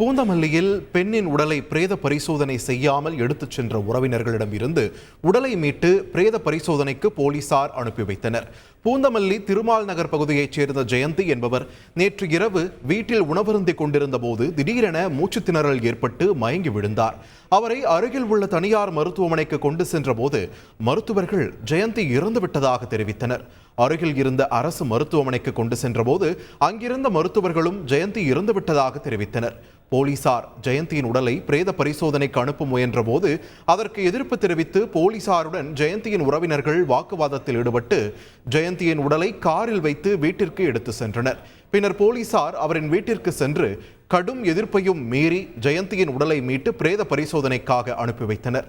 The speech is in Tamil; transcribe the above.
பூந்தமல்லியில் பெண்ணின் உடலை பிரேத பரிசோதனை செய்யாமல் எடுத்துச் சென்ற உறவினர்களிடம் இருந்து உடலை மீட்டு பிரேத பரிசோதனைக்கு போலீசார் அனுப்பி வைத்தனர். பூந்தமல்லி திருமால் நகர் பகுதியைச் சேர்ந்த ஜெயந்தி என்பவர் நேற்று இரவு வீட்டில் உணவருந்திக் கொண்டிருந்த போது திடீரென மூச்சு திணறல் ஏற்பட்டு மயங்கி விழுந்தார். அவரை அருகில் உள்ள தனியார் மருத்துவமனைக்கு கொண்டு சென்றபோது மருத்துவர்கள் ஜெயந்தி இறந்துவிட்டதாக தெரிவித்தனர். அருகில் இருந்த அரசு மருத்துவமனைக்கு கொண்டு சென்றபோது அங்கிருந்த மருத்துவர்களும் ஜெயந்தி இறந்துவிட்டதாக தெரிவித்தனர். போலீசார் ஜெயந்தியின் உடலை பிரேத பரிசோதனைக்கு அனுப்ப முயன்றபோது அதற்கு எதிர்ப்பு தெரிவித்து போலீசாருடன் ஜெயந்தியின் உறவினர்கள் வாக்குவாதத்தில் ஈடுபட்டு ஜெயந்தியின் உடலை காரில் வைத்து வீட்டிற்கு எடுத்து சென்றனர். பின்னர் போலீசார் அவரின் வீட்டிற்கு சென்று கடும் எதிர்ப்பையும் மீறி ஜெயந்தியின் உடலை மீட்டு பிரேத பரிசோதனைக்காக அனுப்பி வைத்தனர்.